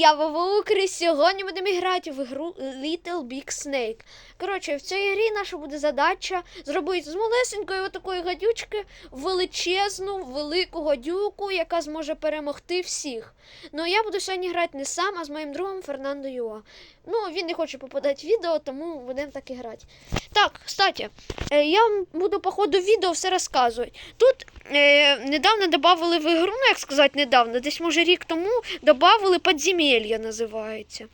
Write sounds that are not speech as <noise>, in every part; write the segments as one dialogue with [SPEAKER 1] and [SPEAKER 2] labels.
[SPEAKER 1] я Вова і Сьогодні будемо грати в ігру Little Big Snake. Коротше, в цій грі наша буде задача зробити з малесенької отакої гадючки величезну, велику гадюку, яка зможе перемогти всіх. Ну я буду сьогодні грати не сам, а з моїм другом Фернандо Юа. Ну, він не хоче попадати в відео, тому будемо так і грати. Так, кстати, е, я вам буду по ходу відео все розказувати. Тут е, недавно додали в ігру, ну як сказати, недавно, десь може рік тому додали підземелья, називається.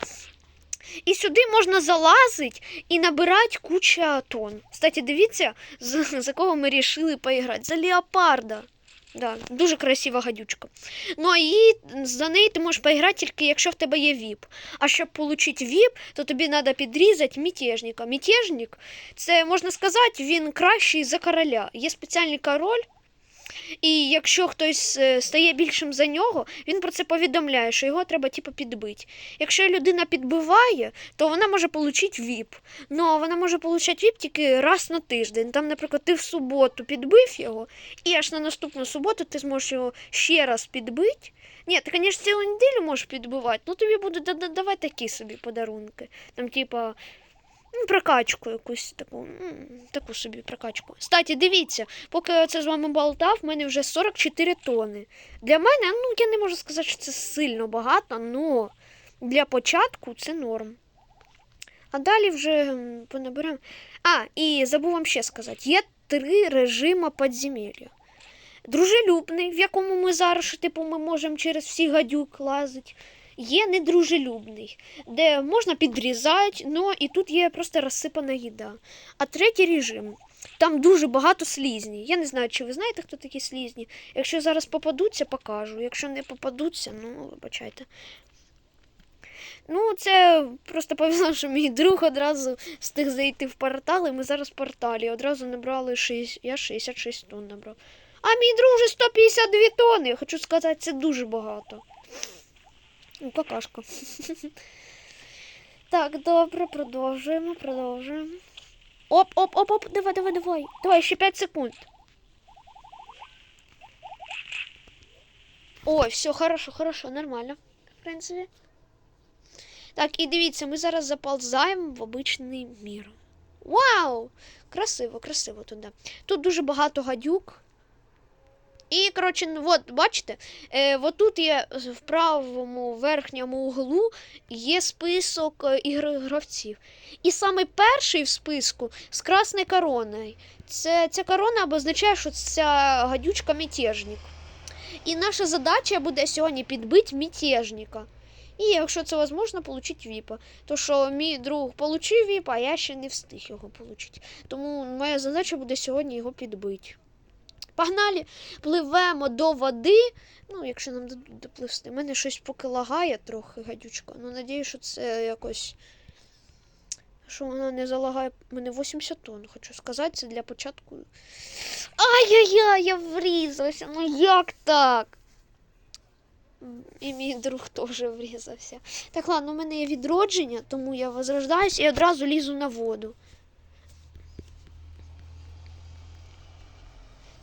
[SPEAKER 1] І сюди можна залазити і набирати куча тон. Кстати, дивіться, з- за кого ми вирішили поіграти. За леопарда. Да, дуже красива гадючка. Ну а її за неї ти можеш поіграти тільки якщо в тебе є ВІП. А щоб отримати ВІП, то тобі треба підрізати мятежника. Мятежник, це можна сказати, він кращий за короля. Є спеціальний король. І якщо хтось е, стає більшим за нього, він про це повідомляє, що його треба типу, підбити. Якщо людина підбиває, то вона може отримати VIP. Ну, вона може отримати VIP тільки раз на тиждень. Там, наприклад, ти в суботу підбив його, і аж на наступну суботу ти зможеш його ще раз підбити. Ні, ти, звісно, цілу неділю можеш підбивати, ну тобі будуть да- да- давати такі собі подарунки. Там, типа, ну, прокачку якусь таку, таку собі прокачку. Кстати, дивіться, поки я це з вами болтав, в мене вже 44 тони. Для мене, ну, я не можу сказати, що це сильно багато, але для початку це норм. А далі вже понаберемо. А, і забув вам ще сказати: є три режими підземелля. Дружелюбний, в якому ми зараз, типу, ми можемо через всі гадюк лазити. Є недружелюбний, де можна підрізати, ну і тут є просто розсипана їда. А третій режим. Там дуже багато слізні. Я не знаю, чи ви знаєте, хто такі слізні. Якщо зараз попадуться, покажу. Якщо не попадуться, ну вибачайте. Ну, це просто повезло, що мій друг одразу встиг зайти в портал, і ми зараз в порталі. Одразу набрали 6, я 66 тонн набрав. А мій друг вже 152 тонни. Хочу сказати, це дуже багато. Ну, какашка. <laughs> Так, добре, продовжуємо, продовжуємо. Оп, оп, оп, оп, давай, давай, давай. Давай, ще 5 секунд. Ой, все, хорошо, хорошо, нормально. В принципі. Так, і дивіться, ми зараз заползаємо в обичний мір. Вау! Красиво, красиво туди. Тут дуже багато гадюк. І, коротше, от, бачите, е, от тут є в правому верхньому углу є список е, ігр- гравців. І саме перший в списку з красною короною. Це, ця корона обозначає, що ця гадючка мятежник. І наша задача буде сьогодні підбити мятежника. І якщо це можливо, отримати віпа. То що мій друг отримав віпа, а я ще не встиг його отримати. Тому моя задача буде сьогодні його підбити. Погнали, пливемо до води. Ну, якщо нам дадуть допливсти. У мене щось поки лагає трохи гадючка. Ну, надіюсь, що це якось. Що вона не залагає. У мене 80 тонн, хочу сказати, це для початку. Ай-яй-яй, я врізався. Ну як так? І мій друг теж врізався. Так, ладно, у мене є відродження, тому я возрождаюсь і одразу лізу на воду.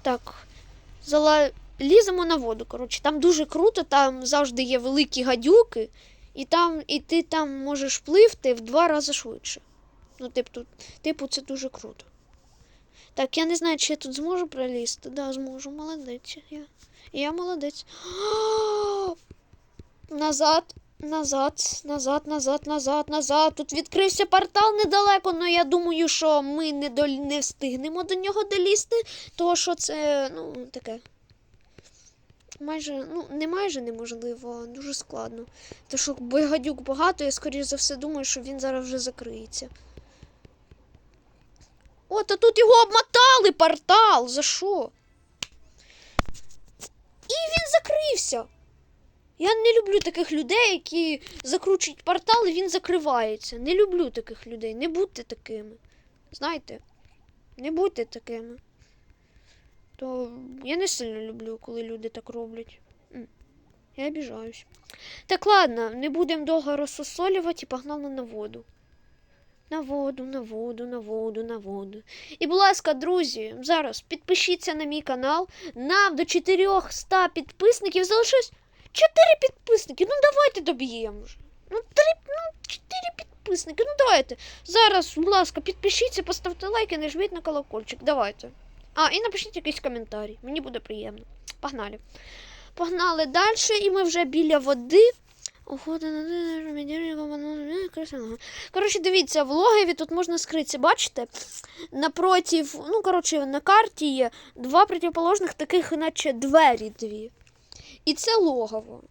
[SPEAKER 1] Так, зала... ліземо на воду. Коротше, там дуже круто, там завжди є великі гадюки, і там, і ти там можеш пливти в два рази швидше. Ну, типу, типу, це дуже круто. Так, я не знаю, чи я тут зможу пролізти. Да, зможу, молодець. Я, я молодець. <gasps> Назад, назад, назад, назад, назад, назад. Тут відкрився портал недалеко, але я думаю, що ми не, до... не встигнемо до нього долізти, тому що це, ну, таке. Майже, ну, не майже неможливо, а дуже складно. Тому що гадюк багато, я, скоріш за все, думаю, що він зараз вже закриється. От, а тут його обмотали портал. За що? І він закрився. Я не люблю таких людей, які закручують портал і він закривається. Не люблю таких людей. Не будьте такими. Знаєте? Не будьте такими. То я не сильно люблю, коли люди так роблять. Я обіжаюсь. Так ладно, не будемо довго розсосолювати і погнали на воду. на воду, на воду, на воду, на воду. І, будь ласка, друзі, зараз підпишіться на мій канал. Нам до 400 підписників залишилось 4 підписники. Ну давайте доб'ємо вже. Ну, 3, ну, 4 підписники. Ну давайте. Зараз, будь ласка, підпишіться, поставте лайк і нажміть на колокольчик. Давайте. А, і напишіть якийсь коментарі. Мені буде приємно. Погнали. Погнали далі, і ми вже біля води. Коротше, дивіться, в логові тут можна скритися, бачите? Напротив, ну, коротше, на карті є два противоположних таких, наче двері дві. І це логово.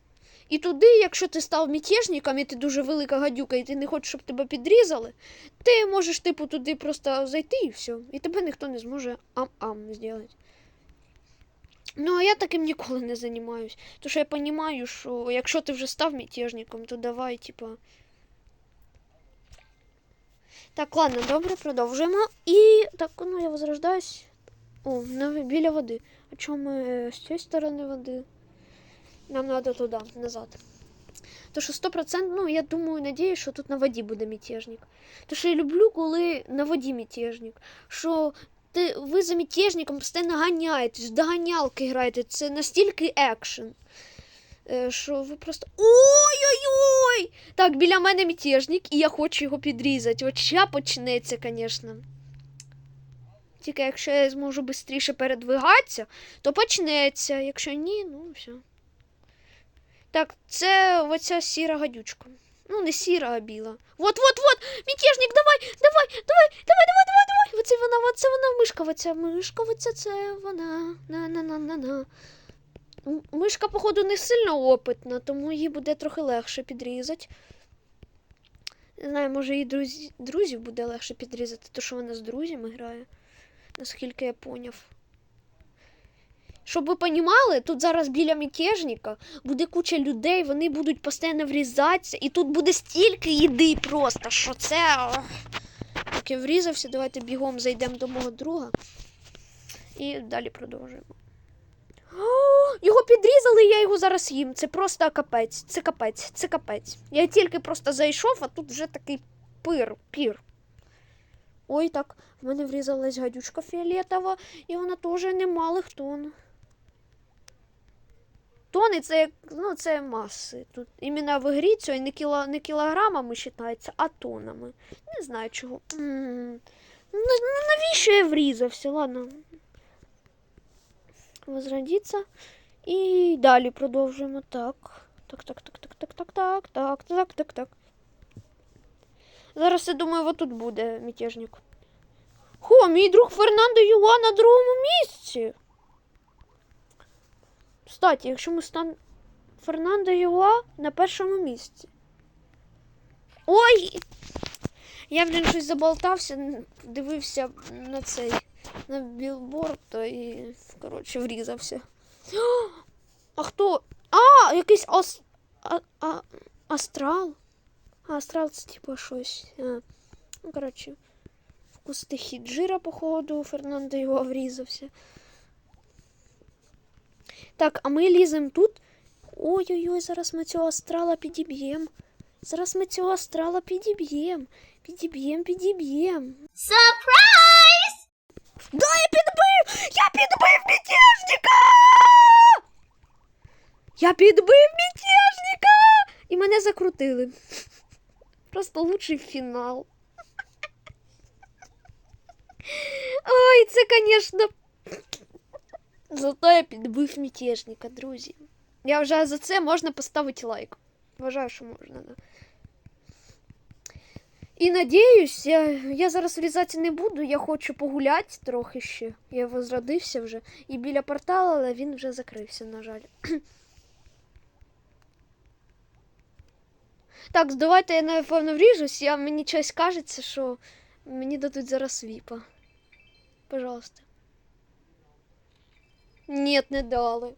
[SPEAKER 1] І туди, якщо ти став мятежником, і ти дуже велика гадюка, і ти не хочеш, щоб тебе підрізали, ти можеш, типу, туди просто зайти і все. І тебе ніхто не зможе ам-ам зробити. Ну, а я таким ніколи не займаюсь. Тому що я розумію, що якщо ти вже став мятежником, то давай, типа. Так, ладно, добре, продовжуємо. І так, ну я возрождаюсь. О, біля води. А чому ми е, з цієї сторони води? Нам треба туди, назад. То що 100%, ну я думаю, надіюсь, що тут на воді буде мятежник. То що я люблю, коли на воді мятежник. Що ти, ви за мятежником постійно ганяєтесь, доганялки граєте. Це настільки екшен. Що ви просто. Ой-ой-ой! Так, біля мене мятежник, і я хочу його підрізати. От ща почнеться, звісно. Тільки якщо я зможу швидше передвигатися, то почнеться. Якщо ні, ну все. Так, це оця сіра гадючка. Ну, не сіра, а біла. Вот, вот, вот! Мятежник, давай, давай, давай, давай, давай, давай, давай. Оце вона, оце вона мишка, оця мишка, оце це вона. На-на-на-на-на. Мишка, походу, не сильно опитна, тому їй буде трохи легше підрізати. Не знаю, може їй друзі, друзів буде легше підрізати, то що вона з друзями грає, наскільки я поняв. Щоб ви понімали, тут зараз біля мятежника буде куча людей, вони будуть постійно врізатися, і тут буде стільки їди просто, що це. Так, я врізався, давайте бігом зайдемо до мого друга. І далі продовжуємо. О, його підрізали, я його зараз їм. Це просто капець. Це капець, це капець. Я тільки просто зайшов, а тут вже такий пир, пір. Ой, так, в мене врізалась гадючка фіолетова, і вона теж не малих тонн. Тони це, ну, це маси. Тут іменно в грі це не, кіло, не кілограмами вважається, а тонами. Не знаю чого. М, Ну, ну навіщо я врізався? Ладно. Возродиться. І далі продовжуємо. Так. Так, так, так, так, так, так, так, так, так, так, так. Зараз я думаю, отут буде мятежник. Хо, мій друг Фернандо Юа на другому місці. Кстати, якщо ми стан Фернандо Юа на першому місці. Ой! Я, блін, щось заболтався, дивився на цей на білборд та і, коротше, врізався. А хто? А, якийсь ас... а, а, астрал? А, астрал це типу щось. А. Ну, коротше, в кусти хіджира, походу, Фернандо його врізався. Так, а ми ліземо тут. Ой-ой-ой, зараз ми цього астрала підіб'ємо. Зараз ми цього астрала підіб'ємо. Підіб'ємо, підіб'ємо.
[SPEAKER 2] Surprise!
[SPEAKER 1] Да, я підбив! Я підбив мятежника! Я підбив мятежника! І мене закрутили. Просто лучший фінал. <laughs> Ой, це, звісно. Зато я підбив мятежника, друзі. Я вважаю, за це можна поставити лайк. Вважаю, що можна, да. І надіюсь, я, я зараз врізати не буду, я хочу погуляти трохи ще. Я возродився вже. І біля портала, але він вже закрився, на жаль. <clears throat> так, давайте я напевно вріжусь, я, мені щось кажеться, що мені дадуть зараз віпа. Пожалуйста. Нет, не дали.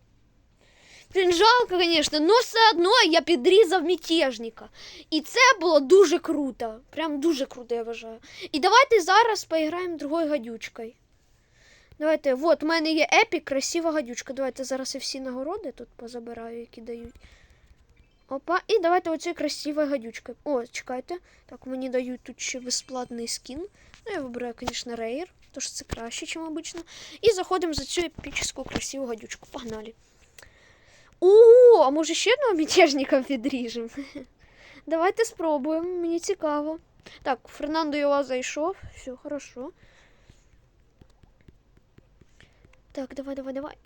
[SPEAKER 1] Блін, жалко, звісно, але все одно я підрізав мятежника. І це було дуже круто. Прям дуже круто, я вважаю. І давайте зараз поіграємо другою гадючкою. Давайте, от, у мене є епік, красива гадючка. Давайте зараз я всі нагороди тут позабираю, які дають. Опа, і давайте оцей красивою гадючкою. О, чекайте. Так, мені дають тут ще безплатний скін. Ну, я вибираю, звісно, рейер, тож це краще, ніж обично. І заходимо за цю епічну красиву гадючку. Погнали. О, а може ще одного мятежника підріжемо? <laughs> Давайте спробуємо, мені цікаво. Так, Фернандо Йоа зайшов. Все, хорошо. Так, давай, давай, давай.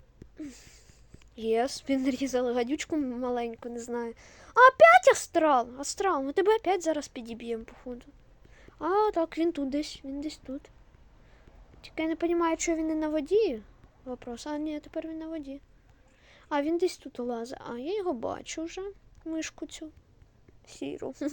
[SPEAKER 1] Єс, він різали гадючку маленьку, не знаю. А, опять астрал! Астрал, ми тебе опять зараз підіб'ємо, походу. А, так, він тут десь, він десь тут. Тільки я не розумію, що він не на воді. Вопрос. А, ні, тепер він на воді. А, він десь тут лазить. А, я його бачу вже. Мишку цю. Сіру. <laughs>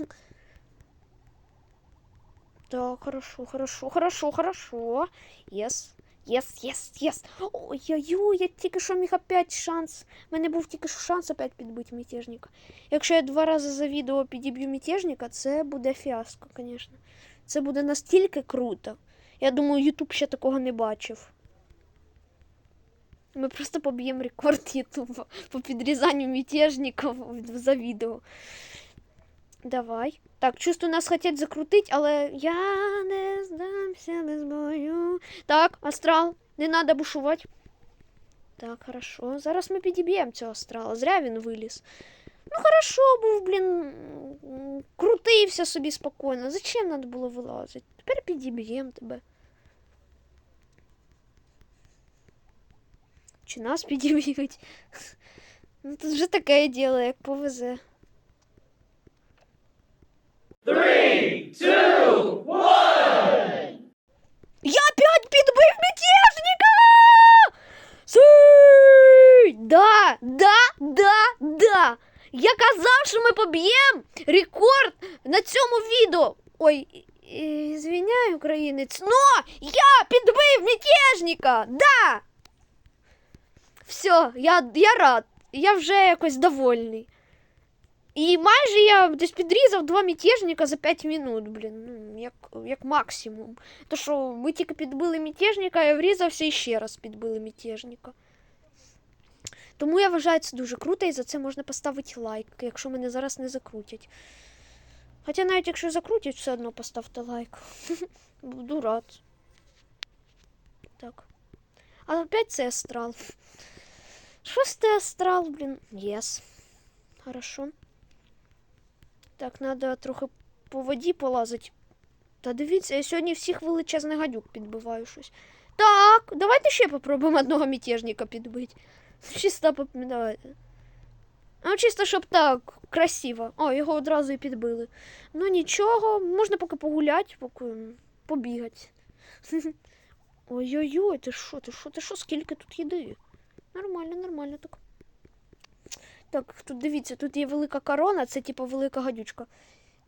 [SPEAKER 1] Так, хорошо, хорошо, хорошо, хорошо. Єс. Єс, єс, єс. Ой-ой-ой, я тільки що міг опять шанс. У мене був тільки що шанс опять підбити мятежника. Якщо я два рази за відео підіб'ю мятежника, це буде фіаско, звісно. Це буде настільки круто. Я думаю, Ютуб ще такого не бачив. Ми просто поб'ємо рекорд Ютуба <laughs> по підрізанню мятежників за відео. Давай. Так, чувствую, нас хотять закрутить, але я не здамся без бою. Так, астрал, не треба бушувати. Так, хорошо. Зараз ми підіб'ємо цього астрала. Зря він виліз. Ну, хорошо був, блін. м, Крутився собі спокійно. Зачем треба було вилазити? Тепер підіб'ємо тебе. Чи нас підіб'ють? Ну, тут вже таке діло, як повезе. Я опять підбив мятежника! Сий! Да, да, да, да. Я казав, що ми поб'ємо рекорд на цьому відео. Ой, звиняй, українець, но я підбив мятежника! Да! Все, я, я рад. Я вже якось довольний. І майже я десь підрізав два мятежника за 5 минут, блін. Ну, як, як максимум. То що ми тільки підбили мятежника, я врізався і ще раз підбили мятежника. Тому я вважаю це дуже круто і за це можна поставити лайк, якщо мене зараз не закрутять. Хоча навіть якщо закрутять, все одно поставте лайк. <laughs> Буду рад. Так. А опять це астрал. Шостий астрал, блін. Єс. Хорошо. Так, треба трохи по воді полазити. Та дивіться, я сьогодні всіх величезних гадюк підбиваю щось. Так, давайте ще попробуємо одного мятежника підбити. Чисто поп... Ну, чисто, щоб так, красиво. О, його одразу і підбили. Ну нічого, можна поки погуляти, поки побігати. <laughs> Ой-ой-ой, ти що, ти що, ти що, скільки тут їди? Нормально, нормально так. Так, тут дивіться, тут є велика корона, це типу велика гадючка.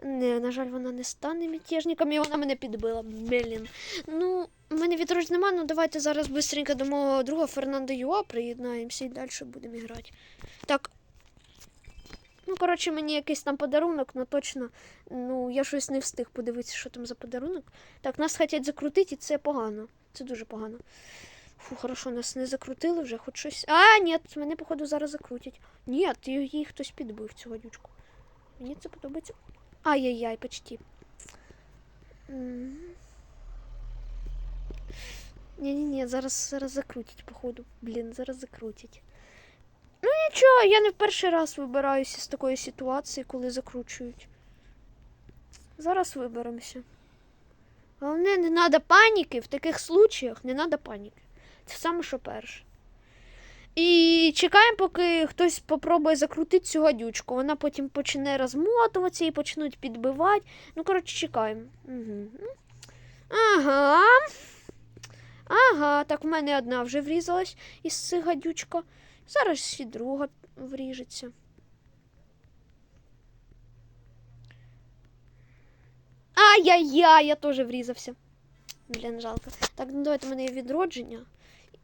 [SPEAKER 1] Не, на жаль, вона не стане мятежником, і вона мене підбила. Блін. Ну, у мене відроч нема, ну давайте зараз швидко до мого друга Фернандо Юа приєднаємося і далі будемо грати. Так. Ну, коротше, мені якийсь там подарунок, ну точно. Ну, я щось не встиг подивитися, що там за подарунок. Так, нас хочуть закрутити, і це погано. Це дуже погано. Фу, хорошо, нас не закрутили вже, хоч щось. А, ні, мене, походу, зараз закрутять. Ні, її хтось підбив цю гадючку. Мені це подобається. Ай-яй-яй, почти. Ні-ні-ні, зараз, зараз закрутять, походу. Блін, зараз закрутять. Ну нічого, я не в перший раз вибираюся з такої ситуації, коли закручують. Зараз виберемося. Головне, не треба паніки в таких случаях, не треба паніки. Це саме що перше. І чекаємо, поки хтось попробує закрутити цю гадючку. Вона потім почне розмотуватися і почнуть підбивати. Ну, коротше, чекаємо. Угу. Ага. Ага, так в мене одна вже врізалась із цих гадючка. Зараз ще друга вріжеться. Ай-яй-яй, я теж врізався. Блін, жалко. Так, ну давайте в мене є відродження.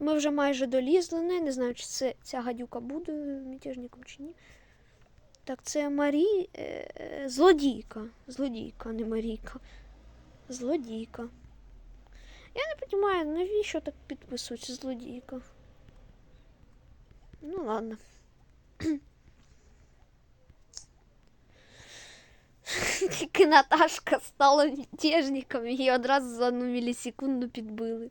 [SPEAKER 1] ми вже майже долізли. Ну, я не знаю, чи це ця гадюка буде мятежником чи ні. Так, це Марі. е, е, Злодійка. Злодійка, не Марійка. Злодійка. Я не розумію, навіщо так підписують злодійка. Ну ладно. Тільки Наташка стала мятежником, її одразу за одну мілісекунду підбили.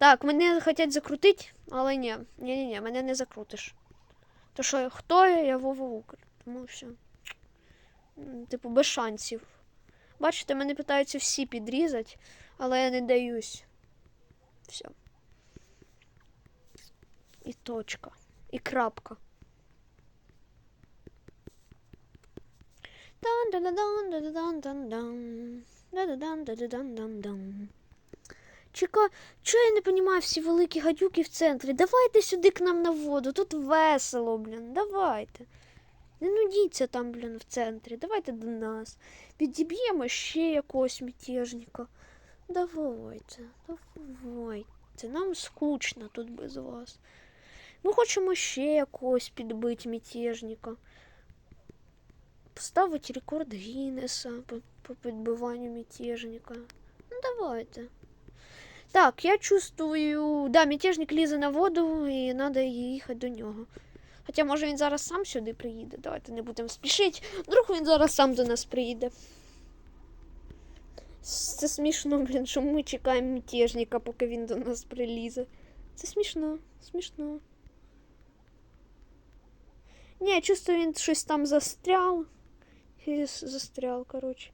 [SPEAKER 1] Так, мене хочуть закрутити, але ні. Ні, ні, ні, мене не закрутиш. То що хто я, я Вова Укр. Тому все. Типу, без шансів. Бачите, мене питаються всі підрізати, але я не даюсь. Все. І точка. І крапка. Дан-да-да-дан-да-да-дан-дан-дан. Да-да-дан-да-да-дан-дан-дан. Чека, чого я не розумію всі великі гадюки в центрі? Давайте сюди к нам на воду, тут весело, блін, давайте. Не нудіться там, блін, в центрі. Давайте до нас. Підіб'ємо ще якогось мятежника. Давайте, давайте. Нам скучно тут без вас. Ми хочемо ще якогось підбити мятежника. Поставити рекорд Гіннеса по, по підбиванню мятежника. Ну, давайте. Так, я чувствую. Да, мятежник лізе на воду і треба їхати до нього. Хоча, може, він зараз сам сюди приїде. Давайте не будемо спішити. Вдруг він зараз сам до нас приїде. Це смішно, блін, що ми чекаємо мятежника, поки він до нас прилізе. Це смішно, смішно. Ні, я чувствую, він щось там застряв. Застряв, коротше.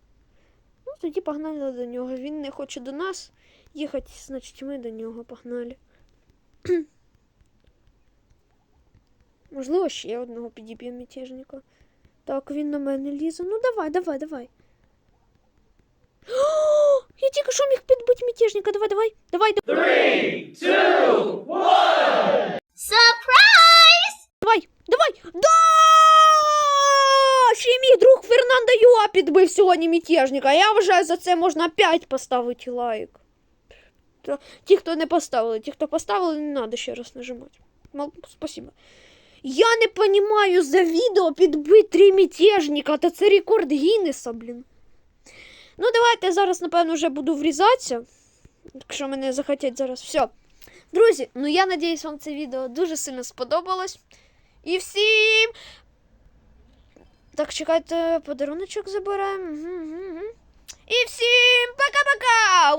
[SPEAKER 1] Ну, тоді погнали до нього. Він не хоче до нас їхати, значить ми до нього погнали. <clears throat> Можливо, ще одного підіб'ємо мятежника. Так, він на мене лізе. Ну давай, давай, давай. <gasps> Я тільки що міг підбити мятежника. Давай, давай, давай,
[SPEAKER 2] Surprise!
[SPEAKER 1] давай, давай. Да! Ще й мій друг Фернандо Юа підбив сьогодні мятежника. Я вважаю, за це можна 5 поставити лайк. Та- Ті, хто не поставили, ті, хто поставили, не треба ще раз нажимати. Мол, спасибо. Я не понимаю за відео підбити три мятежника, та це рекорд Гіннеса, блін. Ну, давайте зараз, напевно, вже буду врізатися. Якщо мене захотять зараз. Все. Друзі, ну я надіюсь, вам це відео дуже сильно сподобалось. І всім. Так, чекайте, подаруночок забираємо. І всім пока-пока!